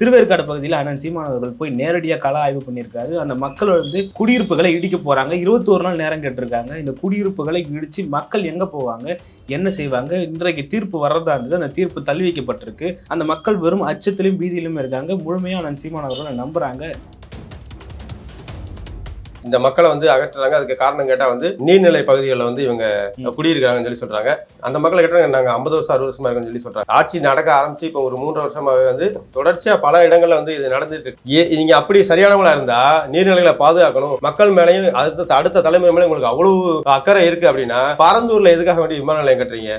திருவேற்காடு பகுதியில் அண்ணன் சீமான் அவர்கள் போய் நேரடியாக கள ஆய்வு பண்ணியிருக்காரு. அந்த மக்கள் வந்து குடியிருப்புகளை இடிக்க போகிறாங்க இருபத்தோரு நாள் நேரம் கேட்டிருக்காங்க. இந்த குடியிருப்புகளை இடித்து மக்கள் எங்கே போவாங்க? என்ன செய்வாங்க? இன்றைக்கு தீர்ப்பு வர்றதா இருந்தது. அந்த தீர்ப்பு தள்ளி வைக்கப்பட்டிருக்கு. அந்த மக்கள் வெறும் அச்சத்திலும் பீதியிலும் இருக்காங்க. முழுமையாக அண்ணன் சீமான் அவர்களை நம்புகிறாங்க இந்த மக்களை வந்து அகற்றுறாங்க. அதுக்கு காரணம் கேட்டா வந்து நீர்நிலை பகுதிகளில் வந்து இவங்க ம். குடியிருக்காங்கன்னு சொல்லி சொல்றாங்க. அந்த மக்களை கேட்டாங்க நாங்க ஐம்பது வருஷம் அறுபது வருஷமா இருக்குன்னு சொல்லி சொல்றாங்க. ஆட்சி நடக்க ஆரம்பிச்சு இப்போ ஒரு மூன்று வருஷமாவே வந்து தொடர்ச்சியா பல இடங்கள்ல வந்து இது நடந்துட்டு இருக்கு. ஏ நீங்க அப்படி சரியானவங்களா இருந்தா நீர்நிலைகளை பாதுகாக்கணும். மக்கள் மேலேயும் அடுத்த அடுத்த தலைமுறை மேலே உங்களுக்கு அவ்வளவு அக்கறை இருக்கு அப்படின்னா பரந்தூர்ல எதுக்காக வேண்டிய விமான நிலையம் கட்டுறீங்க?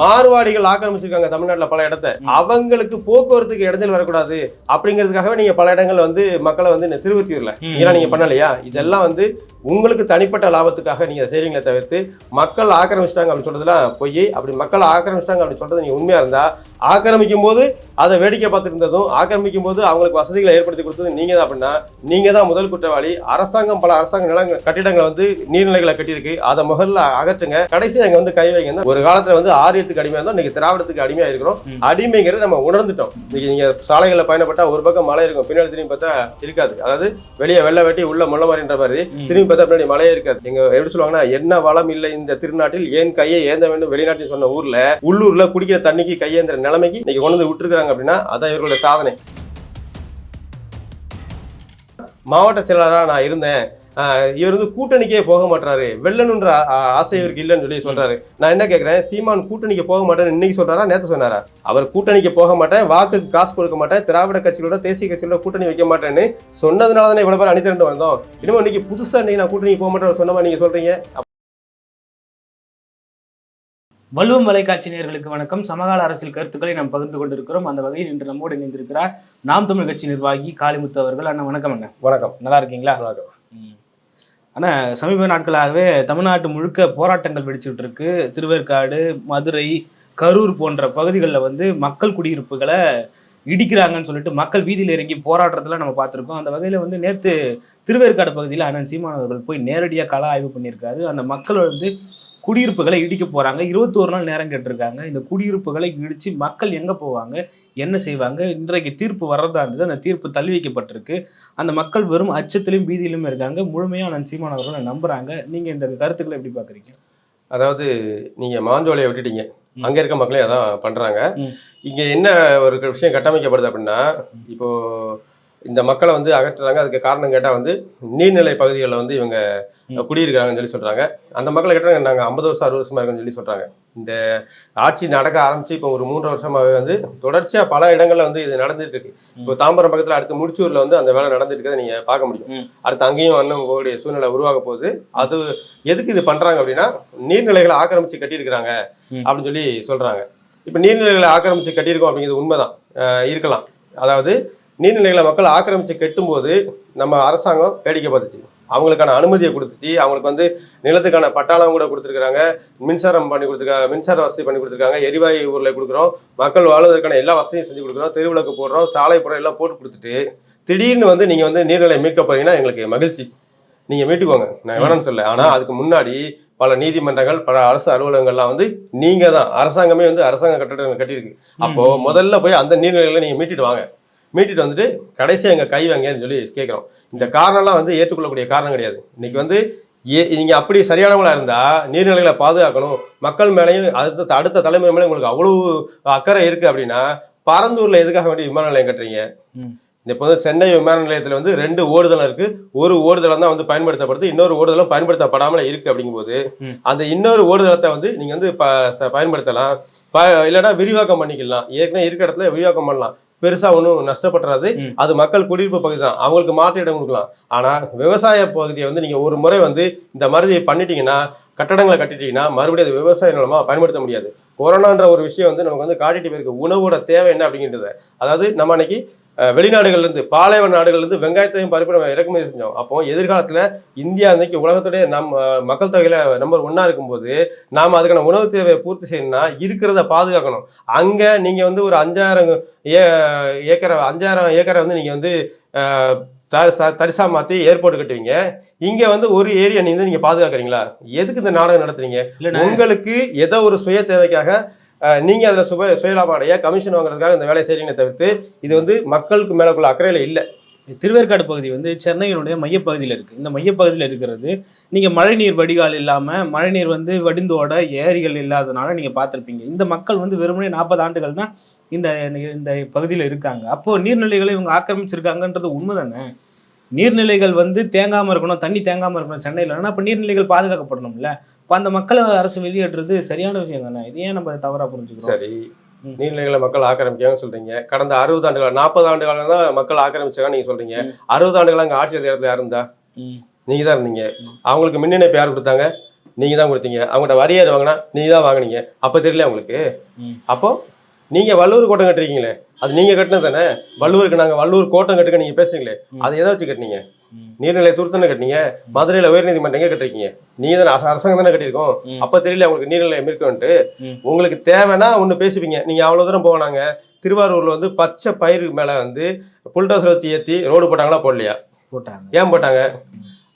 மார்வாடிகள் ஆக்கிரமிச்சிருக்காங்க தமிழ்நாட்டுல பல இடத்த. அவங்களுக்கு போக்குவரத்துக்கு இடைஞ்சல் வரக்கூடாது அப்படிங்கிறதுக்காகவே நீங்க பல இடங்கள்ல வந்து மக்களை வந்து திருவத்தியூர்ல. இதெல்லாம் நீங்க பண்ணலையா? இதெல்லாம் வந்து உங்களுக்கு தனிப்பட்ட லாபத்துக்காக நீங்க செய்றீங்களே தவிர்த்து மக்கள் ஆக்கிரமிச்சிட்டாங்க அப்படின்னு சொல்றதுலாம் பொய். அப்படி மக்கள் ஆக்கிரமிச்சிட்டாங்க அப்படின்னு சொல்றது நீங்க உண்மையா இருந்தா ஆக்கிரமிக்கும் போது அதை வேடிக்கை பார்த்துட்டு இருந்ததும் ஆக்கிரமிக்கும் போது அவங்களுக்கு வசதிகளை ஏற்படுத்தி கொடுத்தது நீங்க தான் அப்படின்னா நீங்க தான் முதல் குற்றவாளி. அரசாங்கம் பல அரசாங்க நிலங்கள் கட்டிடங்களை வந்து நீர்நிலைகளை கட்டியிருக்கு. அதை முதல்ல அகற்றுங்க. கடைசி அங்க வந்து கை வைங்க. ஒரு காலத்துல வந்து ஆரியத்துக்கு அடிமையா இருந்தோம் இன்னைக்கு திராவிடத்துக்கு அடிமையா இருக்கிறோம். அடிமைங்கிறது நம்ம உணர்ந்துட்டோம். இன்னைக்கு நீங்க சாலைகளில் பயணப்பட்டா ஒரு பக்கம் மலை இருக்கும் பின்னாடி திரும்பி பார்த்தா இருக்காது. அதாவது வெளியே வெள்ளை வெட்டி உள்ள முள்ள மாதிரின்ற மாதிரி. திரும்பி பார்த்தா பின்னாடி மழையே இருக்காது. எங்க எப்படி சொல்லுவாங்கன்னா என்ன வளம் இல்லை இந்த திருநாட்டில் ஏன் கையை ஏந்த வேண்டும் வெளிநாட்டில் சொன்ன ஊர்ல உள்ளூர்ல குடிக்கிற தண்ணிக்கு கையேந்திர நிலைமைக்கு இன்னைக்கு கொண்டு வந்து விட்டுருக்காங்க அப்படின்னா அதான் இவர்களுடைய சாதனை. மாவட்ட செயலாளராக நான் இருந்தேன். இவர் வந்து கூட்டணிக்கே போக மாட்டாரு வெல்லணுன்ற ஆசை இவருக்கு இல்லைன்னு சொல்லி சொல்றாரு. நான் என்ன கேட்கிறேன் சீமான் கூட்டணிக்கு போக மாட்டேன்னு இன்னைக்கு சொல்றாரா? நேத்து சொன்னாரா? அவர் கூட்டணிக்கு போக மாட்டேன் வாக்குக்கு காசு கொடுக்க மாட்டேன் திராவிட கட்சிகளோட தேசிய கட்சிகளோட கூட்டணி வைக்க மாட்டேன்னு சொன்னதுனால தானே இவ்வளவு பேர் அணிதிரண்டு வந்தோம். இன்னும் இன்னைக்கு புதுசா இன்னைக்கு நான் கூட்டணிக்கு போக மாட்டேன்னு சொன்ன மாதிரி நீங்க சொல்றீங்க. வலுவம் வலைக்காட்சி நேயர்களுக்கு வணக்கம். சமகால அரசியல் கருத்துக்களை நாம் பகிர்ந்து கொண்டிருக்கிறோம். அந்த வகையில் இன்று நம்மோடு இணைந்திருக்கிறார் நாம் தமிழ் கட்சி நிர்வாகி காளிமுத்து அவர்கள். அண்ணா வணக்கம் அண்ணா. வணக்கம். நல்லா இருக்கீங்களா? வணக்கம். ஆனால் சமீப நாட்களாகவே தமிழ்நாட்டு முழுக்க போராட்டங்கள் வெடிச்சுட்டு இருக்கு திருவேற்காடு மதுரை கரூர் போன்ற பகுதிகளில் வந்து மக்கள் குடியிருப்புகளை இடிக்கிறாங்கன்னு சொல்லிட்டு மக்கள் வீதியில் இறங்கி போராட்டத்தில் நம்ம பார்த்துருக்கோம். அந்த வகையில் வந்து நேற்று திருவேற்காடு பகுதியில் அண்ணன் சீமானவர்கள் போய் நேரடியாக கள ஆய்வு பண்ணியிருக்காரு. அந்த மக்கள் வந்து குடியிருப்புகளை இடிக்க போறாங்க. இருபத்தோரு நாள் நேரம் கேட்டிருக்காங்க. இந்த குடியிருப்புகளை இடிச்சு மக்கள் எங்க போவாங்க? என்ன செய்வாங்க? இன்றைக்கு தீர்ப்பு வர்றதா இருந்தது. அந்த தீர்ப்பு தள்ளி வைக்கப்பட்டிருக்கு. அந்த மக்கள் வெறும் அச்சத்திலும் பீதியிலும் இருக்காங்க. முழுமையா அண்ணன் சீமான் அவர்களை நம்புறாங்க. நீங்க இந்த கருத்துக்களை எப்படி பாக்குறீங்க அதாவது நீங்க மாஞ்சோலையை விட்டுட்டீங்க. அங்க இருக்க மக்களே அதான் பண்றாங்க. ம். இங்க என்ன ஒரு விஷயம் கட்டமைக்கப்படுது அப்படின்னா இப்போ இந்த மக்களை வந்து அகற்றுறாங்க. அதுக்கு காரணம் கேட்டா வந்து நீர்நிலை பகுதிகளில் வந்து இவங்க. குடியிருக்கிறாங்கன்னு சொல்லி சொல்றாங்க. அந்த மக்களை கேட்டாங்க நாங்க ஐம்பது வருஷம் அறுபது வருஷமா இருக்குன்னு சொல்லி சொல்றாங்க. இந்த ஆட்சி நடக்க ஆரம்பிச்சு இப்போ ஒரு மூன்று வருஷமாவே வந்து தொடர்ச்சியா பல இடங்கள்ல வந்து இது நடந்துட்டு இருக்கு. இப்போ தாம்பரம் பக்கத்துல அடுத்து முடிச்சூர்ல வந்து அந்த வேலை நடந்துட்டு இருக்கிறத நீங்க பார்க்க முடியும். அடுத்து அங்கேயும் அண்ணன் போகக்கூடிய சூழ்நிலை உருவாக போகுது. அது எதுக்கு இது பண்றாங்க அப்படின்னா நீர்நிலைகளை ஆக்கிரமிச்சு கட்டியிருக்கிறாங்க. அப்படின்னு சொல்லி சொல்றாங்க. இப்போ நீர்நிலைகளை ஆக்கிரமிச்சு கட்டியிருக்கோம் அப்படிங்கிறது உண்மைதான். இருக்கலாம். அதாவது நீர்நிலைகளை மக்கள் ஆக்கிரமிச்சு கட்டும்போது நம்ம அரசாங்கம் வேடிக்கை பார்த்துச்சு. அவங்களுக்கான அனுமதியை கொடுத்துச்சு. அவங்களுக்கு வந்து நிலத்துக்கான பட்டாளம் கூட கொடுத்துருக்காங்க மின்சாரம் பண்ணி கொடுத்துருக்காங்க மின்சார வசதி பண்ணி கொடுத்துருக்காங்க. எரிவாயு ஊரில் கொடுக்குறோம். மக்கள் வாழ்வதற்கான எல்லா வசதியும் செஞ்சு கொடுக்குறோம். தெருவிளக்கு போடுறோம். சாலை புறம் எல்லாம் போட்டு கொடுத்துட்டு திடீர்னு வந்து நீங்கள் வந்து நீர்நிலை மீட்க போறீங்கன்னா எங்களுக்கு மகிழ்ச்சி. நீங்கள் மீட்டுக்கோங்க. நான் வேணும்னு சொல்ல ஆனால் அதுக்கு முன்னாடி பல நீதிமன்றங்கள் பல அரசு அலுவலகங்கள்லாம் வந்து நீங்க தான் அரசாங்கமே வந்து அரசாங்க கட்டடங்கள் கட்டியிருக்கு. அப்போ முதல்ல போய் அந்த நீர்நிலைகளை நீங்க மீட்டிட்டு வாங்க. மீட்டிட்டு வந்துட்டு கடைசியா எங்க கை வாங்கன்னு சொல்லி கேட்குறோம் இந்த காரணம்லாம் வந்து ஏற்றுக்கொள்ளக்கூடிய காரணம் கிடையாது. இன்னைக்கு வந்து ஏ நீங்க அப்படி சரியானவங்களா இருந்தா நீர்நிலைகளை பாதுகாக்கணும். மக்கள் மேலேயும் அடுத்த அடுத்த தலைமுறை மேலே உங்களுக்கு அவ்வளவு அக்கறை இருக்கு அப்படின்னா பரந்தூர்ல எதுக்காக வேண்டிய விமான நிலையம் கட்டுறீங்க. இப்போ வந்து சென்னை விமான நிலையத்தில் வந்து ரெண்டு ஓடுதளம் இருக்கு. ஒரு ஓடுதளம் தான் வந்து பயன்படுத்தப்படுது. இன்னொரு ஓடுதளம் பயன்படுத்தப்படாமல் இருக்கு அப்படிங்கும்போது. அந்த இன்னொரு ஓடுதளத்தை வந்து நீங்க வந்து ப பயன்படுத்தலாம். ப இல்லைன்னா விரிவாக்கம் பண்ணிக்கலாம். ஏற்கனவே இருக்க இடத்துல விரிவாக்கம் பண்ணலாம். பெருசா ஒன்றும் நஷ்டப்பட்டுறாது. அது மக்கள் குடியிருப்பு பகுதி தான். அவங்களுக்கு மாற்று இடம் கொடுக்கலாம். ஆனா விவசாய பகுதியை வந்து நீங்க ஒரு முறை வந்து இந்த மாதிரி பண்ணிட்டீங்கன்னா கட்டடங்களை கட்டிட்டீங்கன்னா மறுபடியும் அது விவசாய நிலமா பயன்படுத்த முடியாது. கொரோனான்ற ஒரு விஷயம் வந்து நமக்கு வந்து காட்டிட்டு போயிருக்கு. உணவோட தேவை என்ன அப்படிங்கிறது. அதாவது நம்ம அன்னைக்கு அஹ், வெளிநாடுகள்ல இருந்து பாலைவன நாடுகள்ல இருந்து வெங்காயத்தையும் பருப்பு நம்ம இறக்குமதி செஞ்சோம். அப்போ எதிர்காலத்துல இந்தியா இன்னைக்கு உலகத்துடைய நம் மக்கள் தொகையில நம்பர் ஒன்னா இருக்கும்போது நாம அதுக்கான உணவு தேவையை பூர்த்தி செய்யணும்னா இருக்கிறத பாதுகாக்கணும். அங்க நீங்க வந்து ஒரு அஞ்சாயிரம் ஏ ஏக்கரை அஞ்சாயிரம் ஏக்கரை வந்து நீங்க வந்து தரிசா மாத்தி ஏர்போர்ட் கட்டுவீங்க. இங்க வந்து ஒரு ஏரியா நீங்க வந்து நீங்க பாதுகாக்கிறீங்களா? எதுக்கு இந்த நாடகம் நடத்துறீங்க? உங்களுக்கு ஏதோ ஒரு சுய தேவைக்காக நீங்கள் அதில் சுப சுயலாபம் அடைய கமிஷன் வாங்குறதுக்காக இந்த வேலையை செய்கிறீங்க தவிர்த்து இது வந்து மக்களுக்கு மேலக்குள்ள அக்கறையில் இல்லை. திருவேற்காடு பகுதி வந்து சென்னையினுடைய மையப்பகுதியில் இருக்குது இந்த மையப்பகுதியில் இருக்கிறது நீங்கள் மழைநீர் வடிகால் இல்லாமல் மழைநீர் வந்து வடிந்தோட ஏரிகள் இல்லாதனால நீங்கள் பார்த்துருப்பீங்க. இந்த மக்கள் வந்து வெறுமனே நாற்பது ஆண்டுகள் தான் இந்த இந்த பகுதியில் இருக்காங்க. அப்போது நீர்நிலைகளை இவங்க ஆக்கிரமிச்சிருக்காங்கன்றது உண்மை தானே நீர்நிலைகள் வந்து தேங்காமல் இருக்கணும் தண்ணி தேங்காமல் இருக்கணும் சென்னையில். ஆனால் அப்போ நீர்நிலைகள் பாதுகாக்கப்படணும்ல. இப்போ அந்த மக்களை அரசு வெளியேற்றுறது சரியான விஷயம் தானே? இது ஏன் நம்ம தவறாக புரிஞ்சுக்கிறோம்? சரி. நீர்நிலைகளை மக்கள் ஆக்கிரமிக்காங்கன்னு சொல்றீங்க. கடந்த அறுபது ஆண்டுகள் நாற்பது ஆண்டு காலம் தான் மக்கள் ஆக்கிரமிச்சாங்க நீங்க சொல்றீங்க. அறுபது ஆண்டுகள் அங்க ஆட்சி அதிகாரத்துல யார் இருந்தா நீங்க தான் இருந்தீங்க. அவங்களுக்கு மின் இணைப்பு யார் கொடுத்தாங்க? நீங்க தான் கொடுத்தீங்க. அவங்கள்ட்ட வரியார் வாங்கினா நீங்க தான் வாங்குனீங்க. அப்ப தெரியல உங்களுக்கு. அப்போ நீங்க வள்ளுவர் கோட்டம் கட்டுறீங்களே. அது நீங்க கட்டினது தானே? வள்ளுவருக்கு நாங்க வள்ளுவர் கோட்டம் கட்டுக்க நீங்க பேசுறீங்களே. அதை எதை வச்சு கட்டினீங்க? நீர்நிலை துருத்தனை கட்டினீங்க மதுரையில உயர்நீதிமன்றம் எங்க கட்டிருக்கீங்க. நீங்க தானே அரச- அரசாங்கம் தானே கட்டியிருக்கோம். அப்ப தெரியல உங்களுக்கு நீர்நிலை இருக்குன்ட்டு. உங்களுக்கு தேவைன்னா ஒண்ணு பேசுவீங்க. நீங்க அவ்வளவு தூரம் போனாங்க. திருவாரூர்ல வந்து பச்சை பயிர் மேல வந்து புல்டோசர் வச்சு ஏத்தி ரோடு போட்டாங்களா போடலையா? போட்டாங்க. ஏன் போட்டாங்க?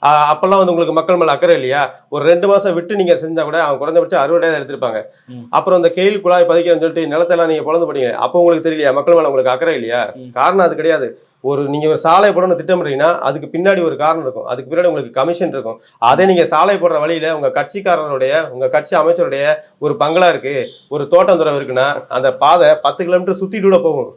அப்பெல்லாம் வந்து உங்களுக்கு மக்கள் மேல அக்கறை இல்லையா? ஒரு ரெண்டு மாசம் விட்டு நீங்க செஞ்சா கூட அவங்க குறைஞ்சபட்சம் அறுபதாயிரம் எடுத்திருப்பாங்க. அப்புறம் இந்த கெயில் குழாய் பதிக்கிறேன்னு சொல்லிட்டு நிலத்தெல்லாம் நீங்க பொழந்து போட்டீங்க. அப்போ உங்களுக்கு தெரியலையா? மக்கள் மேல உங்களுக்கு அக்கறை இல்லையா. காரணம் அது கிடையாது. ஒரு நீங்க ஒரு சாலை போடணும்னு திட்டமிடுறீங்கன்னா அதுக்கு பின்னாடி ஒரு காரணம் இருக்கும். அதுக்கு பின்னாடி உங்களுக்கு கமிஷன் இருக்கும். அதே நீங்க சாலை போடுற வழியில உங்க கட்சிக்காரருடைய உங்க கட்சி அமைச்சருடைய ஒரு பங்களா இருக்கு ஒரு தோட்டம் துறவு இருக்குன்னா அந்த பாதை பத்து கிலோமீட்டர் சுத்திட்டு கூட போகும்.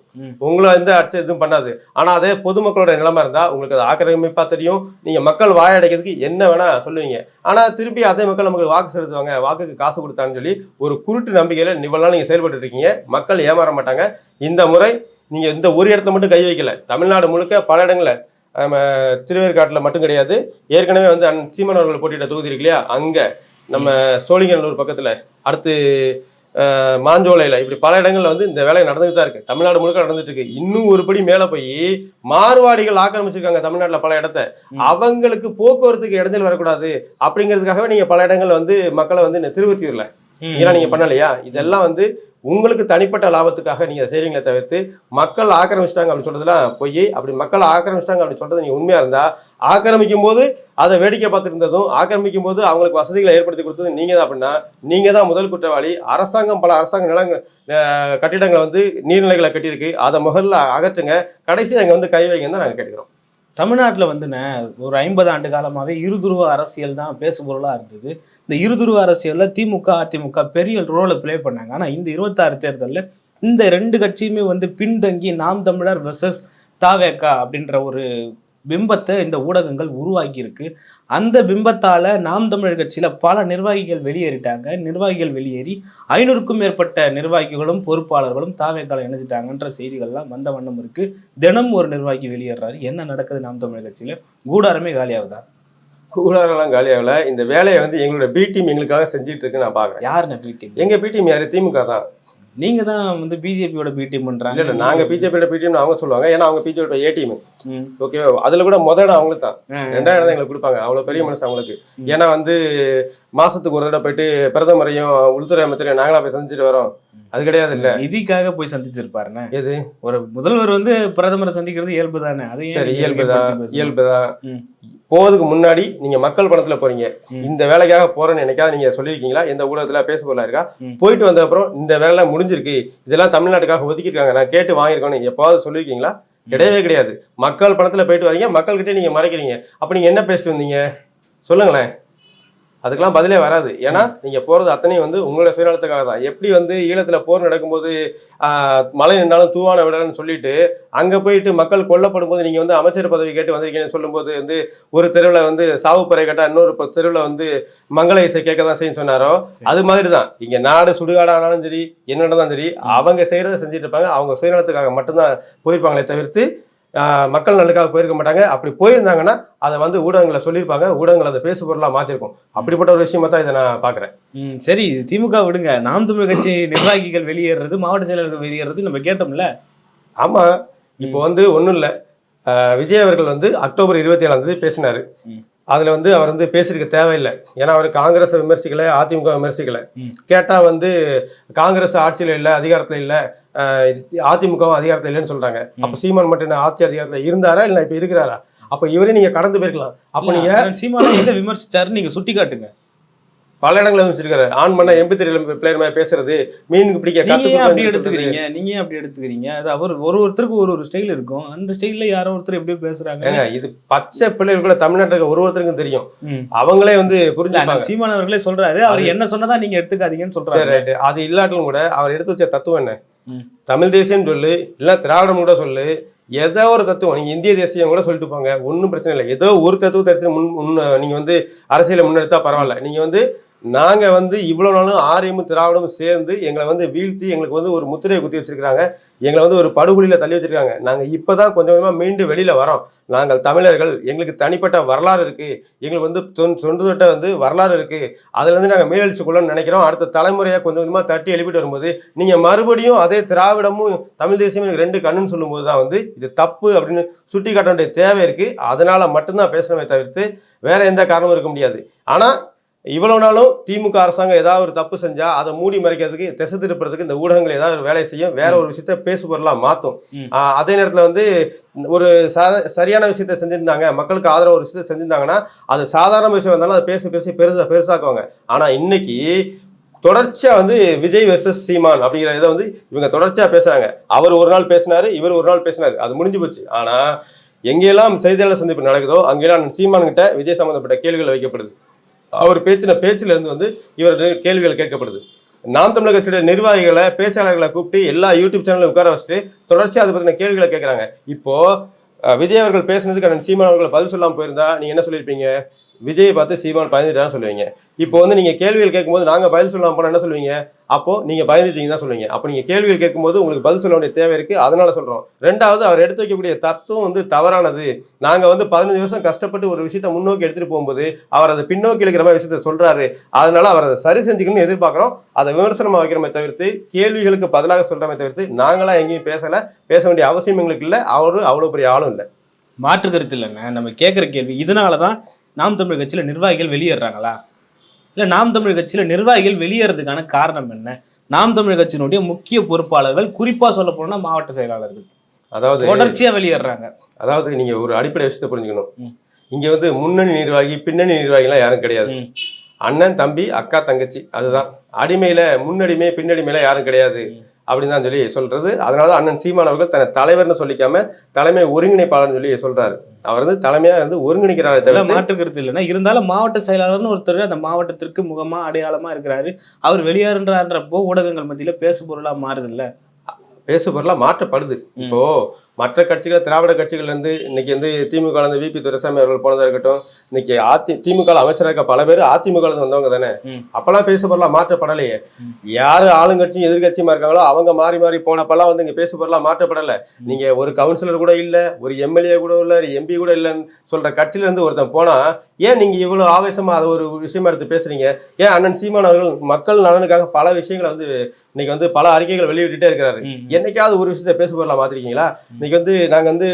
உங்களை வந்து அடிச்சு எதுவும் பண்ணாது. ஆனா அதே பொதுமக்களோட நிலைமை இருந்தா உங்களுக்கு அது ஆக்கிரமிப்பா தெரியும். நீங்க மக்கள் வாயடைக்கிறதுக்கு என்ன வேணா சொல்லுவீங்க. ஆனா திருப்பி அதே மக்கள் நமக்கு வாக்கு செலுத்துவாங்க. வாக்குக்கு காசு கொடுத்தான்னு சொல்லி ஒரு குருட்டு நம்பிக்கையில இவ்வளவு நாள் நீங்க செயல்பட்டு இருக்கீங்க. மக்கள் ஏமாற மாட்டாங்க. இந்த முறை நீங்க இந்த ஒரு இடத்துல மட்டும் கை வைக்கல. தமிழ்நாடு முழுக்க பல இடங்கள்ல நம்ம திருவேற்காட்டில் மட்டும் கிடையாது. ஏற்கனவே வந்து அண்ணன் சீமன் அவர்கள் போட்டியிட்ட தொகுதி இருக்கு இல்லையா? அங்க நம்ம சோழிங்கநல்லூர் பக்கத்துல அடுத்து மாஞ்சோலையில இப்படி பல இடங்கள்ல வந்து இந்த வேலை நடந்துட்டு தான் இருக்கு. தமிழ்நாடு முழுக்க நடந்துட்டு இருக்கு. இன்னும் ஒரு படி மேல போய் மார்வாடிகள் ஆக்கிரமிச்சிருக்காங்க தமிழ்நாட்டுல பல இடத்த. அவங்களுக்கு போக்குவரத்துக்கு இடைஞ்சல் வரக்கூடாது. அப்படிங்கிறதுக்காகவே நீங்க பல இடங்கள்ல வந்து மக்களை வந்து திருவத்தியூர்ல ஏன்னா நீங்க பண்ணலையா? இதெல்லாம் வந்து உங்களுக்கு தனிப்பட்ட லாபத்துக்காக நீங்க செய்றீங்களே தவிர்த்து மக்கள் ஆக்கிரமிச்சிட்டாங்க அப்படின்னு சொல்றதுலாம் பொய். அப்படி மக்கள் ஆக்கிரமிச்சிட்டாங்க அப்படின்னு சொல்றது நீங்க உண்மையா இருந்தா ஆக்கிரமிக்கும் போது அதை வேடிக்கை பார்த்துட்டு இருந்ததும் ஆக்கிரமிக்கும் போது அவங்களுக்கு வசதிகளை ஏற்படுத்தி கொடுத்தது நீங்க தான் அப்படின்னா நீங்க தான் முதல் குற்றவாளி. அரசாங்கம் பல அரசாங்க நிலங்கள் கட்டிடங்களை வந்து நீர்நிலைகளை கட்டியிருக்கு. அதை முதல்ல அகற்றுங்க. கடைசி அங்க வந்து கை வைங்கன்னு தான் நாங்க கேட்கிறோம் தமிழ்நாட்டில் வந்துண்ணே ஒரு ஐம்பது ஆண்டு காலமாகவே இருதுருவ அரசியல் தான் பேசுபொருளாக இருந்தது. இந்த இருதுருவ அரசியலில் திமுக அதிமுக பெரிய ரோலை ப்ளே பண்ணாங்க. ஆனால் இந்த இருபத்தாறு தேர்தலில் இந்த ரெண்டு கட்சியுமே வந்து பின்தங்கி நாம் தமிழர் வெர்சஸ் தாவேக்கா அப்படின்ற ஒரு பிம்பத்தை இந்த ஊடகங்கள் உருவாக்கியிருக்கு. அந்த பிம்பத்தால் நாம் தமிழர் கட்சியில் பல நிர்வாகிகள் வெளியேறிட்டாங்க. நிர்வாகிகள் வெளியேறி ஐநூறுக்கும் மேற்பட்ட நிர்வாகிகளும் பொறுப்பாளர்களும் தாவேக்கால இணைஞ்சிட்டாங்கன்ற செய்திகள்லாம் வந்த வண்ணம் இருக்கு. தினம் ஒரு நிர்வாகி வெளியேறாரு. என்ன நடக்குது நாம் தமிழர் கட்சியில்? கூடாரமே காலியாகுதா? கூடாரெல்லாம் காலியாகல இந்த வேலையை வந்து எங்களோட பி டீம் எங்களுக்காக செஞ்சுட்டு இருக்கு நான் பாக்குறேன். யாருண்ணே பிடிக்கும் எங்க பி டீம் யாரு? திமுக தான். நீங்க தான் வந்து பிஜேபியோட பிடிஎம் இல்ல பண்றாங்க. இல்ல நாங்க பிஜேபியோட பி டீம் அவங்க சொல்லுவாங்க. ஏன்னா அவங்க பிஜேபியோட ஏ டீம் ம். ஓகே அதுல கூட முதல் இடம் அவங்களுக்கு தான். ரெண்டாயிரம் இடம் எங்களுக்கு கொடுப்பாங்க. அவ்வளவு பெரிய மனசு அவங்களுக்கு. ஏன்னா வந்து மாசத்துக்கு ஒரு தடவை போயிட்டு பிரதமரையும் உள்துறை அமைச்சரையும் நாங்களா போய் சந்திச்சுட்டு வரோம். அது கிடையாது இல்ல. நிதிக்காக போய் சந்திச்சிருப்பாருண்ணே. எது? ஒரு முதல்வர் வந்து பிரதமரை சந்திக்கிறது இயல்பு தானே. அது சரி இயல்புதான்? இயல்புதான். போவதுக்கு முன்னாடி நீங்க மக்கள் பணத்துல போறீங்க. இந்த வேலைக்காக போறேன்னு என்னைக்காவது நீங்க சொல்லியிருக்கீங்களா? எந்த ஊடகத்துல பேச இருக்கா? ம். போயிட்டு வந்த அப்புறம் இந்த வேலை முடிஞ்சிருக்கு. இதெல்லாம் தமிழ்நாட்டுக்காக ஒதுக்கிருக்காங்க நான் கேட்டு வாங்கியிருக்கோன்னு எப்பாவது சொல்லியிருக்கீங்களா? கிடையவே கிடையாது. மக்கள் பணத்துல போயிட்டு வரீங்க. மக்கள்கிட்ட நீங்க மறைக்கிறீங்க. அப்ப நீங்க என்ன பேசிட்டு வந்தீங்க? சொல்லுங்களேன். அதுக்கெல்லாம் பதிலே வராது. ஏன்னா நீங்க போறது அத்தனையும் வந்து உங்களோட சுயநலத்துக்காக தான். எப்படி வந்து ஈழத்துல போர் நடக்கும்போது மழை நின்றாலும் தூவான விடலன்னு சொல்லிட்டு அங்க போயிட்டு மக்கள் கொல்லப்படும் போது நீங்க வந்து அமைச்சர் பதவி கேட்டு வந்திருக்கீங்கன்னு சொல்லும்போது வந்து ஒரு தெருவில் வந்து சாவு பறை கேட்டா இன்னொரு தெருவுல வந்து மங்கள இசை கேட்க தான் செய்யும் சொன்னாரோ. அது மாதிரி தான். இங்க நாடு சுடுகாடானாலும் சரி என்னென்ன தான் சரி அவங்க செய்யறதை செஞ்சுட்டு இருப்பாங்க. அவங்க சுயநலத்துக்காக மட்டும்தான் போயிருப்பாங்களே தவிர்த்து மக்கள் நலனுக்காக போயிருக்க மாட்டாங்க. அப்படி போயிருந்தாங்கன்னா அதை வந்து ஊடகங்களை சொல்லியிருப்பாங்க. ஊடகங்கள் அதை பேசு பொருளா மாத்திருக்கும். அப்படிப்பட்ட ஒரு விஷயமா தான் இதை நான் பாக்குறேன் ம், சரி இது திமுக விடுங்க. நாம் தமிழ் கட்சி நிர்வாகிகள் வெளியேறது மாவட்ட செயலாளர்கள் வெளியேறது நம்ம கேட்டோம்ல. ஆமா. இப்போ வந்து ஒண்ணும் இல்ல. விஜய் அவர்கள் வந்து அக்டோபர் இருபத்தி ஏழாம் தேதி பேசினாரு. அதுல வந்து அவர் வந்து பேசிருக்க தேவையில்லை. ஏன்னா அவர் காங்கிரஸ் விமர்சிக்கல அதிமுக விமர்சிக்கல. ம். கேட்டா வந்து காங்கிரஸ் ஆட்சியில இல்ல அதிகாரத்துல இல்ல. அதிமுகவும் அதிகாரத்துல இல்லைன்னு சொல்றாங்க. அப்ப சீமான் மட்டும் என்ன ஆட்சி அதிகாரத்துல இருந்தாரா இல்ல இப்ப இருக்கிறாரா? அப்ப இவரே நீங்க கடந்து போயிருக்கலாம். அப்ப நீங்க சீமானா எங்க விமர்சிச்சாரு நீங்க சுட்டி காட்டுங்க. பல இடங்களில் வச்சிருக்காரு ஆன் பண்ண எம்பி த்ரீ பிளேயர் மாதிரி பேசுறது மீனுக்கு பிடிக்க நீங்க அப்படி எடுத்துக்கிறீங்க? நீங்க அப்படி எடுத்துக்கிறீங்க? அது அவர் ஒரு ஒருத்தருக்கு ஒரு ஒரு ஸ்டைல் இருக்கும். அந்த ஸ்டைல்ல யாரோ ஒருத்தர் எப்படி பேசுறாங்க. இது பச்சை பிள்ளைகள் கூட தமிழ்நாட்டுல இருக்க ஒரு ஒருத்தருக்கும் தெரியும். அவங்களே வந்து இல்ல, புரிஞ்சுப்பாங்க. அண்ணன் சீமான் அவர்களே சொல்றாரு. அவர் என்ன சொன்னதா நீங்க எடுத்துக்காதீங்கன்னு சொல்றாரு. அது இல்லாட்டிலும் கூட அவர் எடுத்து வச்ச தத்துவம் என்ன. தமிழ் தேசியம் சொல்லு இல்லை திராவிடம் கூட சொல்லு ஏதோ ஒரு தத்துவம். நீங்கள் இந்திய தேசியம் கூட சொல்லிட்டு போங்க. ஒன்றும் பிரச்சனை இல்லை. ஏதோ ஒரு தத்துவத்தை எடுத்து முன் முன் நீங்கள் வந்து அரசியலை முன்னெடுத்தா பரவாயில்ல. நீங்கள் வந்து நாங்க வந்து இவ்வளவு நாளும் ஆரியமும் திராவிடமும் சேர்ந்து எங்களை வந்து வீழ்த்தி எங்களுக்கு வந்து ஒரு முத்திரையை குத்தி வச்சிருக்காங்க எங்களை வந்து ஒரு படுகொலியில தள்ளி வச்சிருக்காங்க. நாங்க இப்பதான் கொஞ்சம் கொஞ்சமா மீண்டு வெளியில வரோம். நாங்கள் தமிழர்கள் எங்களுக்கு தனிப்பட்ட வரலாறு இருக்கு. எங்களுக்கு வந்து தொன்- தொன்று தொட்ட வந்து வரலாறு இருக்கு. அதுல இருந்து நாங்க மேலெழுச்சி கொள்ளணும்னு நினைக்கிறோம். அடுத்த தலைமுறையை கொஞ்சம் கொஞ்சமா தட்டி எழுப்பிட்டு வரும்போது நீங்க மறுபடியும் அதே திராவிடமும் தமிழ் தேசியமும் எனக்கு ரெண்டு கண்ணுன்னு சொல்லும்போது தான் வந்து இது தப்பு அப்படின்னு சுட்டி காட்ட வேண்டிய தேவை இருக்கு. அதனால மட்டும்தான் பேசணுமே தவிர்த்து வேற எந்த காரணமும் இருக்க முடியாது. ஆனா இவ்வளவு நாளும் திமுக அரசாங்கம் ஏதாவது ஒரு தப்பு செஞ்சா அதை மூடி மறைக்கிறதுக்கு திசை திருப்புறதுக்கு இந்த ஊடகங்கள் ஏதாவது ஒரு வேலையை செய்யும். வேற ஒரு விஷயத்த பேசு பொருளா மாத்தும். ம். ஆஹ் அதே நேரத்துல வந்து ஒரு சரியான விஷயத்த செஞ்சிருந்தாங்க மக்களுக்கு ஆதரவு ஒரு விஷயத்த செஞ்சிருந்தாங்கன்னா அது சாதாரண விஷயம் இருந்தாலும் அதை பேசி பேசி பெருசா பெருசாக்குவாங்க. ஆனா இன்னைக்கு தொடர்ச்சியா வந்து விஜய் வெர்சஸ் சீமான் அப்படிங்கிற இதை வந்து இவங்க தொடர்ச்சியா பேசுறாங்க. அவர் ஒரு நாள் பேசினாரு இவர் ஒரு நாள் பேசினாரு. அது முடிஞ்சு போச்சு. ஆனா எங்கெல்லாம் செய்தியாளர் சந்திப்பு நடக்குதோ அங்கெல்லாம் சீமான் கிட்ட விஜய் சம்பந்தப்பட்ட கேள்விகள் வைக்கப்படுது. அவர் பேச்சின பேச்சிலிருந்து வந்து இவர் கேள்விகள் கேட்கப்படுது. நாம் தமிழர் கட்சியுடைய நிர்வாகிகளை பேச்சாளர்களை கூப்பிட்டு எல்லா யூடியூப் சேனலும் உட்கார வச்சுட்டு தொடர்ச்சியாக அதை பற்றின கேள்விகளை கேட்குறாங்க. இப்போ விஜய் அவர்கள் பேசுனதுக்கு அண்ணன் சீமான் அவர்கள் பதில் சொல்லாமல் போயிருந்தா நீங்க என்ன சொல்லியிருப்பீங்க? விஜய் பார்த்து சீமான் பயந்துட்டான்னு சொல்லுவீங்க. இப்போ வந்து நீங்க கேள்விகள் கேட்கும்போது நாங்கள் பதில் சொல்லாமல் போனால் என்ன சொல்லுவீங்க? அப்போ நீங்க பயந்துட்டீங்க தான் சொல்லுவீங்க. அப்போ நீங்க கேள்விகள் கேட்கும்போது உங்களுக்கு பதில் சொல்ல வேண்டிய தேவை இருக்கு. அதனால சொல்றோம். ரெண்டாவது அவர் எடுத்து வைக்கக்கூடிய தத்துவம் வந்து தவறானது. நாங்க வந்து பதினஞ்சு வருஷம் கஷ்டப்பட்டு ஒரு விஷயத்த முன்னோக்கி எடுத்துட்டு போகும்போது அவர் அதை பின்னோக்கி இழுக்கிற மாதிரி விஷயத்த சொல்றாரு. அதனால அவர் அதை சரி செஞ்சுக்கணும்னு எதிர்பார்க்கிறோம். அதை விமர்சனமா வைக்கிறமே தவிர்த்து கேள்விகளுக்கு பதிலாக சொல்றமே தவிர்த்து நாங்களாம் எங்கேயும் பேசல. பேச வேண்டிய அவசியம் எங்களுக்கு இல்லை. அவரும் அவ்வளவு பெரிய ஆளும் இல்லை. மாற்று கருத்து இல்லைண்ணே. நம்ம கேட்குற கேள்வி இதனால தான் நாம் தமிழ் கட்சியில் நிர்வாகிகள் வெளியேறாங்களா இல்லை நாம் தமிழ் கட்சியில் நிர்வாகிகள் வெளியேறதுக்கான காரணம் என்ன? நாம் தமிழ் கட்சியினுடைய முக்கிய பொறுப்பாளர்கள் குறிப்பா சொல்ல போனா மாவட்ட செயலாளர்கள். அதாவது தொடர்ச்சியா வெளியேறாங்க. அதாவது நீங்க ஒரு அடிப்படை விஷயத்தை புரிஞ்சுக்கணும். இங்க வந்து முன்னணி நிர்வாகி பின்னணி நிர்வாகிலாம் யாரும் கிடையாது. அண்ணன் தம்பி அக்கா தங்கச்சி அதுதான். அடிமையில முன்னடிமை பின்னடிமையில யாரும் கிடையாது. அப்படின்னு தான் சொல்லி சொல்றது. அதனால அண்ணன் சீமான் அவர்கள் தன்னை தலைவர்னு சொல்லிக்காம தலைமை ஒருங்கிணைப்பாளர்னு சொல்லி சொல்றாரு. அவர் வந்து தலைமையா வந்து ஒருங்கிணைக்கிறாரே தவிர மாற்று கருத்து இல்லைன்னா இருந்தாலும் மாவட்ட செயலாளர்னு ஒருத்தர் அந்த மாவட்டத்திற்கு முகமா அடையாளமா இருக்கிறாரு. அவர் வெளியேறுன்றான்றப்போ ஊடகங்கள் மத்தியில பேசு பொருளா மாறுது இல்ல பேசு பொருளா மாற்றப்படுது. இப்போ மற்ற கட்சிகள் திராவிட கட்சிகள் இருந்து இன்னைக்கு வந்து திமுக இருந்து விபி துரைசாமி அவர்கள் போனதா இருக்கட்டும் இன்னைக்கு அதி திமுக ல அமைச்சரா இருக்க பல பேர் அதிமுக வந்தவங்க தானே. அப்பெல்லாம் பேசு பொருளா மாற்றப்படலையே. யாரு ஆளுங்கட்சியும் எதிர்கட்சியுமா இருக்காங்களோ அவங்க மாறி மாறி போனப்பெல்லாம் வந்து இங்க பேசு பொருளா மாற்றப்படல நீங்க ஒரு கவுன்சிலர் கூட இல்ல ஒரு எம்எல்ஏ கூட இல்ல ஒரு எம்பி கூட இல்லைன்னு சொல்ற கட்சியில இருந்து ஒருத்தன் போனா ஏன் நீங்க இவ்வளவு ஆவேசமா அதை ஒரு விஷயமா எடுத்து பேசுறீங்க? ஏன் அண்ணன் சீமான் அவர்கள் மக்கள் நலனுக்காக பல விஷயங்களை வந்து இன்னைக்கு வந்து பல அறிக்கைகள் வெளியிட்டுட்டே இருக்கிறாரு. என்னைக்காவது ஒரு விஷயத்த பேச பொருளா மாத்திருக்கீங்களா? இன்னைக்கு வந்து நாங்க வந்து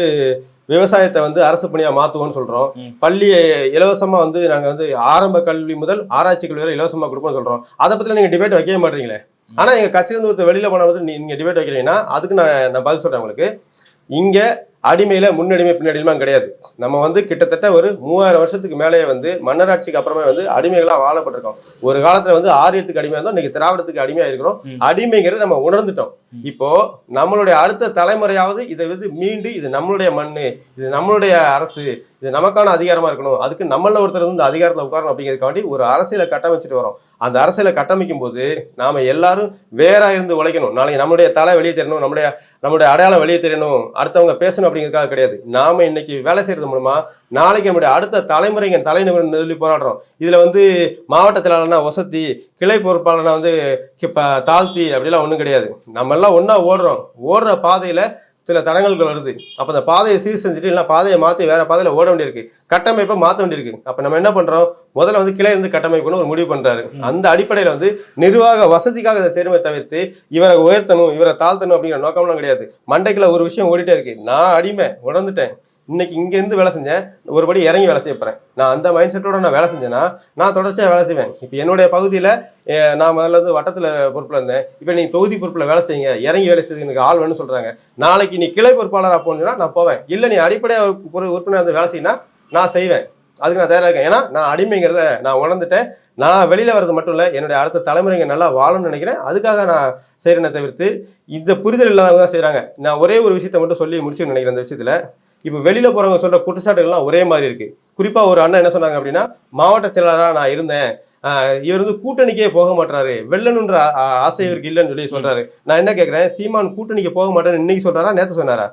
விவசாயத்தை வந்து அரசு பணியா மாத்துவோம்னு சொல்றோம். பள்ளியை இலவசமா வந்து நாங்க வந்து ஆரம்ப கல்வி முதல் ஆராய்ச்சி கல்வி வரை இலவசமா கொடுப்போம்னு சொல்றோம். அதை பத்தி நீங்க டிபேட் வைக்கவே மாட்டீங்களே? ஆனா எங்க கட்சியில இருந்து ஒருத்தர் வெளியில போன வந்து நீங்க டிபேட் வைக்கிறீங்கன்னா அதுக்கு நான் நான் பதில் சொல்றேன் உங்களுக்கு. இங்க அடிமையில முன்னடிமை பின்னடிமைலாம் கிடையாது நம்ம வந்து கிட்டத்தட்ட ஒரு மூவாயிரம் வருஷத்துக்கு மேலேயே வந்து மன்னராட்சிக்கு அப்புறமே வந்து அடிமைகளா வாழப்பட்டிருக்கோம் ஒரு காலத்துல வந்து ஆரியத்துக்கு அடிமையா இருந்தோம் இன்னைக்கு திராவிடத்துக்கு அடிமையா இருக்கிறோம். அடிமைங்கிறத நம்ம உணர்ந்துட்டோம். இப்போ நம்மளுடைய அடுத்த தலைமுறையாவது இதை வந்து மீண்டு இது நம்மளுடைய மண்ணு இது நம்மளுடைய அரசு இது நமக்கான அதிகாரமா இருக்கணும். அதுக்கு நம்மள ஒருத்தர் வந்து அதிகாரத்தில் உட்காரணும் அப்படிங்கிறதுக்காண்டி ஒரு அரசியலை கட்டமைச்சிட்டு வரோம். அந்த அரசியலை கட்டமைக்கும் போது நாம எல்லாரும் வேறாக இருந்து உழைக்கணும். நாளைக்கு நம்மளுடைய தலை வெளியே தெரியணும் நம்மளுடைய நம்மளுடைய அடையாளம் வெளியே தெரியணும் அடுத்தவங்க பேசணும் அப்படிங்கிறதுக்காக கிடையாது. நாம இன்னைக்கு வேலை செய்யறது மூலமா நாளைக்கு நம்முடைய அடுத்த தலைமுறைங்க தலைநிமிரம் சொல்லி போராடுறோம். இதுல வந்து மாவட்ட செயலாளர்னா வசதி கிளை பொறுப்பாளர்னா வந்து கி- ப- தாழ்த்தி அப்படிலாம் ஒன்றும் கிடையாது. நம்ம எல்லாம் ஒண்ணா ஓடுறோம். ஓடுற பாதையில சில தடங்கல்கள் வருது. அப்ப அந்த பாதையை சீர் செஞ்சுட்டு இல்லை பாதையை மாத்தி வேற பாதையில ஓட வேண்டியிருக்கு. கட்டமைப்பை மாத்த வேண்டியிருக்கு. அப்ப நம்ம என்ன பண்றோம்? முதல்ல வந்து கிளை இருந்து கட்டமைக்கணும் ஒரு முடிவு பண்றாரு. அந்த அடிப்படையில வந்து நிர்வாக வசதிக்காக இதை செய்யணுமே தவிர்த்து இவரை உயர்த்தணும் இவரை தாழ்த்தணும் அப்படிங்கிற நோக்கம்லாம் கிடையாது. மண்டைக்குள்ள ஒரு விஷயம் ஓடிட்டே இருக்கு. நான் அடிமை உணர்ந்துட்டேன். இன்னைக்கு இங்கேருந்து வேலை செஞ்சேன் ஒருபடி இறங்கி வேலை செய்ய போகிறேன் நான் அந்த மைண்ட் செட்டோட நான் வேலை செஞ்சேன்னா நான் தொடர்ச்சியாக வேலை செய்வேன். இப்போ என்னுடைய பகுதியில் நான் முதல்ல வந்து வட்டத்தில் பொறுப்பில் இருந்தேன். இப்போ நீ தொகுதி பொறுப்பில் வேலை செய்யுங்க இறங்கி வேலை செய்யுங்க எனக்கு ஆள் வேணும்னு சொல்கிறாங்க நாளைக்கு நீ கிளை பொறுப்பாளராக போனீங்கன்னா நான் போவேன். இல்லை நீ அடிப்படையாக ஒரு உறுப்பினர் வந்து வேலை செய்யினா நான் செய்வேன். அதுக்கு நான் தயாராக இருக்கேன். ஏன்னா நான் அடிமைங்கிறத நான் உணர்ந்துட்டேன். நான் வெளியில் வர்றது மட்டும் இல்லை என்னுடைய அடுத்த தலைமுறைங்க நல்லா வாழணும்னு நினைக்கிறேன். அதுக்காக நான் செய்யறேனே தவிர்த்து இந்த புரிதல் இல்லாதவங்க தான் செய்கிறாங்க நான் ஒரே ஒரு விஷயத்த மட்டும் சொல்லி முடிச்சுன்னு நினைக்கிறேன் இந்த விஷயத்தில். இப்போ வெளியில் போகிறவங்க சொல்கிற குற்றச்சாட்டுகள்லாம் ஒரே மாதிரி இருக்குது குறிப்பாக ஒரு அண்ணன் என்ன சொன்னாங்க அப்படின்னா மாவட்ட செயலராக நான் இருந்தேன். இவர் வந்து கூட்டணிக்கே போக மாட்டாரு வெள்ளனுன்ற ஆசை இவருக்கு இல்லைன்னு சொல்லி சொல்றாரு. நான் என்ன கேட்குறேன் சீமான் கூட்டணிக்கு போக மாட்டேன்னு இன்னைக்கு சொல்றாரா நேற்று சொன்னாரா?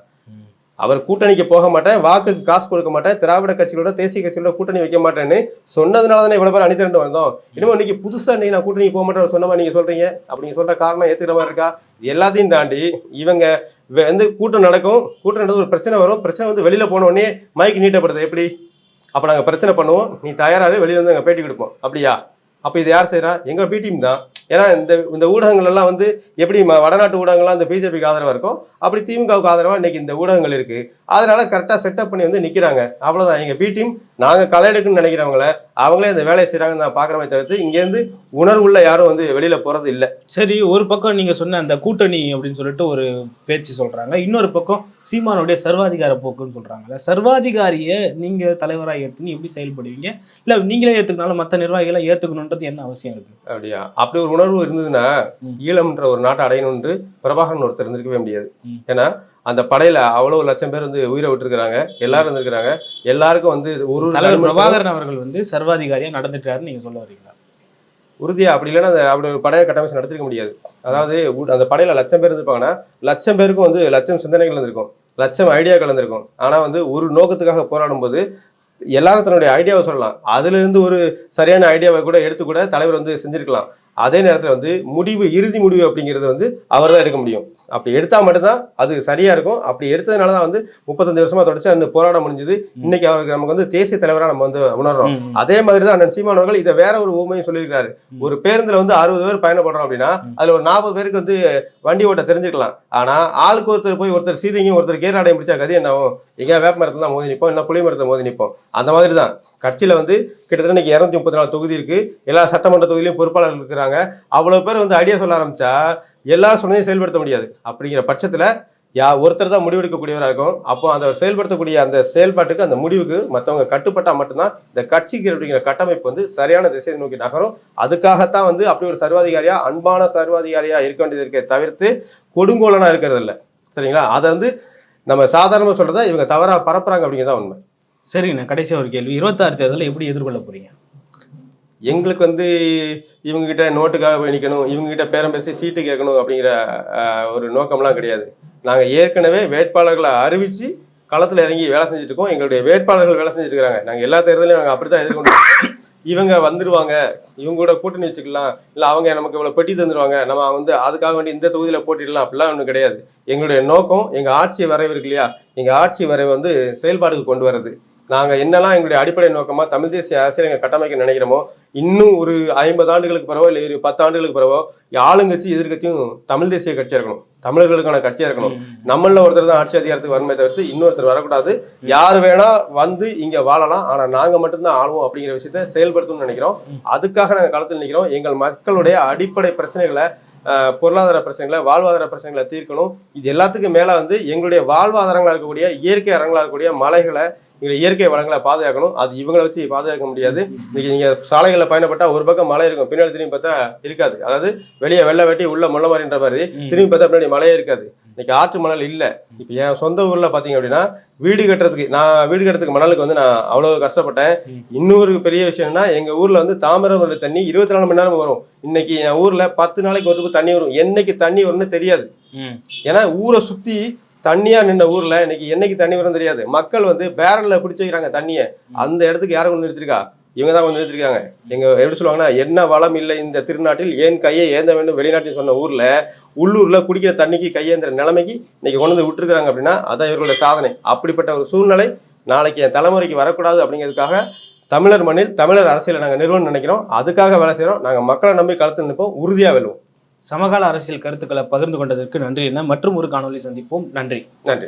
அவர் கூட்டணிக்கு போக மாட்டேன் வாக்குக்கு காசு கொடுக்க மாட்டேன் திராவிட கட்சிகளோட தேசிய கட்சிகளோட கூட்டணி வைக்க மாட்டேன்னு சொன்னதுனால தானே இவ்வளோ பேர் அணிதிரண்டு வந்தோம். இன்னும் இன்னைக்கு புதுசாக நீ நான் கூட்டணிக்கு போக மாட்டேன்னு சொன்ன மாதிரி சொல்கிறீங்க சொல்றீங்க. சொல்கிற காரணம் ஏத்துக்கிற மாதிரி இருக்கா? எல்லாத்தையும் தாண்டி இவங்க வந்து கூட்டம் நடக்கும். கூட்டம் நடந்து ஒரு பிரச்சனை வரும். பிரச்சனை வந்து வெளியில் போன உடனே மைக் நீட்டப்படுது. எப்படி? அப்போ நாங்கள் பிரச்சனை பண்ணுவோம். நீ தயாராக வெளியில் வந்து நாங்கள் பேட்டி கொடுப்போம். அப்படியா? அப்போ இது யார் செய்கிறா எங்கள் பிடிஎம் தான். ஏன்னா இந்த இந்த ஊடகங்கள் எல்லாம் வந்து எப்படி வடநாட்டு ஊடகங்கள்லாம் இந்த பிஜேபிக்கு ஆதரவாக இருக்கும் அப்படி திமுகவுக்கு ஆதரவாக இன்றைக்கி இந்த ஊடகங்கள் இருக்குது அதனால் கரெக்டாக செட்டப் பண்ணி வந்து நிற்கிறாங்க அவ்வளோதான் எங்கள் பி நாங்கள் களை எடுக்குன்னு நினைக்கிறவங்கள அவங்களே இந்த வேலையை செய்கிறாங்கன்னு நான் பார்க்குறமே தவிர்த்து இங்கேருந்து உணர்வுள்ள யாரும் வந்து வெளியில் போகிறது இல்லை. சரி ஒரு பக்கம் நீங்கள் சொன்ன அந்த கூட்டணி அப்படின்னு சொல்லிட்டு ஒரு பேச்சு சொல்கிறாங்க இன்னொரு பக்கம் சீமானுடைய சர்வாதிகார போக்குன்னு சொல்றாங்கல்ல. சர்வாதிகாரியை நீங்கள் தலைவராக ஏற்றுன்னு எப்படி செயல்படுவீங்க? இல்லை நீங்களே ஏத்துக்கினாலும் மற்ற நிர்வாகிகளை ஏத்துக்கணுன்றது என்ன அவசியம் இருக்கு? அப்படியா? அப்படி ஒரு உணர்வு இருந்ததுன்னா. ஈழம்ன்ற ஒரு நாட்டை அடையணும்னு பிரபாகரன் ஒருத்தர் இருந்திருக்கவே முடியாது. ஏன்னா அந்த படையில அவ்வளவு லட்சம் பேர் வந்து உயிரை விட்டுருக்காங்க எல்லாரும் இருந்திருக்காங்க எல்லாருக்கும் வந்து ஒரு தலைவர் பிரபாகரன் அவர்கள் வந்து சர்வாதிகாரியா நடந்துட்டாருன்னு நீங்க சொல்ல வரீங்களா? உறுதியா அப்படி இல்லைன்னா அந்த அப்படி ஒரு படையை கட்டமைச்சு நடத்திருக்க முடியாது. அதாவது அந்த படையில லட்சம் பேர் இருந்திருப்பாங்கன்னா லட்சம் பேருக்கும் வந்து லட்சம் சிந்தனைகள் இருந்திருக்கும். லட்சம் ஐடியாக்கள் இருந்திருக்கும். ஆனா வந்து ஒரு நோக்கத்துக்காக போராடும் போது எல்லாரும் தன்னுடைய ஐடியாவை சொல்லலாம். அதுலேருந்து ஒரு சரியான ஐடியாவை கூட எடுத்து கூட தலைவர் வந்து செஞ்சிருக்கலாம். அதே நேரத்தில் வந்து முடிவு இறுதி முடிவு அப்படிங்கிறது வந்து அவர் தான் எடுக்க முடியும். அப்படி எடுத்தா மட்டும்தான் அது சரியா இருக்கும். அப்படி எடுத்ததுனால தான் வந்து முப்பத்தஞ்சு வருஷமா தொடர்ச்சி அந்த போராட்டம் முடிஞ்சது. இன்னைக்கு அவருக்கு நமக்கு வந்து தேசிய தலைவரா நம்ம வந்து உணர்றோம். அதே மாதிரி தான் அண்ணன் சீமான் அவர்கள் இதை வேற ஒரு ஊமையும் சொல்லியிருக்காரு. ஒரு பேருந்துல வந்து அறுபது பேர் பயணப்படுறோம் அப்படின்னா. அதுல ஒரு நாற்பது பேருக்கு வந்து வண்டி ஓட்ட தெரிஞ்சுக்கலாம். ஆனா ஆளுக்கு ஒருத்தர் போய் ஒருத்தர் சீரிங்க ஒருத்தர் கேர் அடைய முடிச்சா கதி என்ன ஆகும்? எங்க வேப்ப மரத்துல தான் மோதி நிப்போம் இல்லை புளி மரத்துல மோதி நிப்போம். அந்த மாதிரி தான் கட்சியில வந்து கிட்டத்தட்ட இன்னைக்கு இருநூத்தி முப்பத்தி நாலு தொகுதி இருக்கு. எல்லா சட்டமன்ற தொகுதியிலும் பொறுப்பாளர்கள் இருக்கிறாங்க. அவ்வளவு பேர் வந்து ஐடியா சொல்ல ஆரம்பிச்சா எல்லா சொன்னதையும் செயல்படுத்த முடியாது. அப்படிங்கிற பட்சத்தில் யா ஒருத்தர் தான் முடிவெடுக்கக்கூடியவராக இருக்கும் அப்போ அதை செயல்படுத்தக்கூடிய அந்த செயல்பாட்டுக்கு அந்த முடிவுக்கு மற்றவங்க கட்டுப்பட்டால் மட்டும்தான் இந்த கட்சிக்கு அப்படிங்கிற கட்டமைப்பு வந்து சரியான திசையை நோக்கி நகரும். அதுக்காகத்தான் வந்து அப்படி ஒரு சர்வாதிகாரியா அன்பான சர்வாதிகாரியா இருக்க வேண்டியது இருக்கே தவிர்த்து கொடுங்கோலனாக இருக்கிறது இல்லை. சரிங்களா? அதை வந்து நம்ம சாதாரணமாக சொல்றதா இவங்க தவறா பரப்புறாங்க அப்படிங்கிறதா உண்மை. சரிங்கண்ணா. கடைசி ஒரு கேள்வி. இருபத்தாறு தேர்தலில் எப்படி எதிர்கொள்ள போறீங்க? எங்களுக்கு வந்து இவங்ககிட்ட நோட்டுக்காக போய் நிற்கணும் இவங்ககிட்ட பேரம் பேசி சீட்டு கேட்கணும் அப்படிங்கிற ஒரு நோக்கம்லாம் கிடையாது. நாங்கள் ஏற்கனவே வேட்பாளர்களை அறிவித்து களத்தில் இறங்கி வேலை செஞ்சுட்டு இருக்கோம். எங்களுடைய வேட்பாளர்கள் வேலை செஞ்சுட்டு இருக்காங்க. நாங்கள் எல்லா தேர்தலையும் நாங்கள் அப்படி தான் எதிர்கொண்டு இவங்க வந்துடுவாங்க இவங்க கூட கூட்டணி வச்சுக்கலாம். இல்லை அவங்க நமக்கு இவ்வளோ பெட்டி தந்துடுவாங்க நம்ம வந்து அதுக்காக வேண்டி இந்த தொகுதியில் போட்டிடலாம். அப்படிலாம் ஒன்றும் கிடையாது. எங்களுடைய நோக்கம் எங்கள் ஆட்சி வரைவு இருக்கு இல்லையா? எங்கள் ஆட்சி வரைவு வந்து செயல்பாடுக்கு கொண்டு வர்றது. நாங்கள் என்னெல்லாம் எங்களுடைய அடிப்படை நோக்கமாக தமிழ் தேசிய அரசியல் எங்கள் கட்டமைக்க நினைக்கிறோமோ இன்னும் ஒரு ஐம்பது ஆண்டுகளுக்கு பிறவோ இல்லை ஒரு பத்து ஆண்டுகளுக்கு பிறவோ ஆளுங்கட்சி எதிர்க்கட்சியும் தமிழ் தேசிய கட்சியாக இருக்கணும். தமிழர்களுக்கான கட்சியாக இருக்கணும். நம்மள ஒருத்தர் தான் ஆட்சி அதிகாரத்துக்கு வரமே தவிர்த்து இன்னொருத்தர் வரக்கூடாது. யார் வேணா வந்து இங்க வாழலாம். ஆனா நாங்க மட்டும்தான் ஆளுவோம் அப்படிங்கிற விஷயத்த செயல்படுத்தணும்னு நினைக்கிறோம். அதுக்காக நாங்க களத்தில் நிற்கிறோம் எங்கள் மக்களுடைய அடிப்படை பிரச்சனைகளை பொருளாதார பிரச்சனைகளை வாழ்வாதார பிரச்சனைகளை தீர்க்கணும். இது எல்லாத்துக்கும் மேல வந்து எங்களுடைய வாழ்வாதாரங்களா இருக்கக்கூடிய இயற்கை அரங்களா இருக்கக்கூடிய மலைகளை எங்களுடைய இயற்கை வளங்களை பாதுகாக்கணும். அது இவங்களை வச்சு பாதுகாக்க முடியாது. இன்னைக்கு நீங்க சாலைகளில் பயணப்பட்டா ஒரு பக்கம் மலை இருக்கும். பின்னாடி திரும்பி பார்த்தா இருக்காது. அதாவது வெளியே வெள்ளை வெட்டி உள்ள முள்ள மாதிரின்ற மாதிரி திரும்பி பார்த்தா பின்னாடி மழையே இருக்காது. இன்னைக்கு ஆற்று மணல் இல்லை. இப்போ என் சொந்த ஊர்ல பாத்தீங்க அப்படின்னா வீடு கட்டுறதுக்கு நான் வீடு கட்டுறதுக்கு மணலுக்கு வந்து நான் அவ்வளவு கஷ்டப்பட்டேன். இன்னொரு பெரிய விஷயம் என்னன்னா எங்க ஊர்ல வந்து தாமிரபரணி தண்ணி இருபத்தி நாலு மணி நேரம் வரும். இன்னைக்கு என் ஊர்ல பத்து நாளைக்கு ஒரு தண்ணி வரும். என்னைக்கு தண்ணி வரும்னு தெரியாது. ஏன்னா ஊரை சுத்தி தண்ணியா நின்ன ஊர்ல இன்னைக்கு என்னைக்கு தண்ணி வரும் தெரியாது. மக்கள் வந்து பேரல்ல பிடிச்சு வைக்கிறாங்க தண்ணியை. அந்த இடத்துக்கு யாரை கொண்டு நிறுத்திருக்கா? இவங்க தான் கொண்டு நிறுத்திருக்காங்க. எங்க எப்படி சொல்லுவாங்கன்னா என்ன வளம் இல்லை இந்த திருநாட்டில் ஏன் கையை ஏந்த வேண்டும் வெளிநாட்டில் சொன்ன ஊர்ல உள்ளூர்ல குடிக்கிற தண்ணிக்கு கையேந்திர நிலைமைக்கு இன்னைக்கு கொண்டு வந்து விட்டுருக்காங்க அப்படின்னா அதான் இவர்களுடைய சாதனை. அப்படிப்பட்ட ஒரு சூழ்நிலை நாளைக்கு என் தலைமுறைக்கு வரக்கூடாது அப்படிங்கிறதுக்காக தமிழர் மண்ணில் தமிழர் அரசியலை நாங்கள் நிறுவனம் நினைக்கிறோம். அதுக்காக வேலை செய்கிறோம் நாங்கள் மக்களை நம்பி களத்தில் நிற்போம். உறுதியாக வெல்வோம். சமகால அரசியல் கருத்துக்களை பகிர்ந்து கொண்டதற்கு நன்றி. என்ன மற்றும் ஒரு காணொலி சந்திப்போம். நன்றி. நன்றி.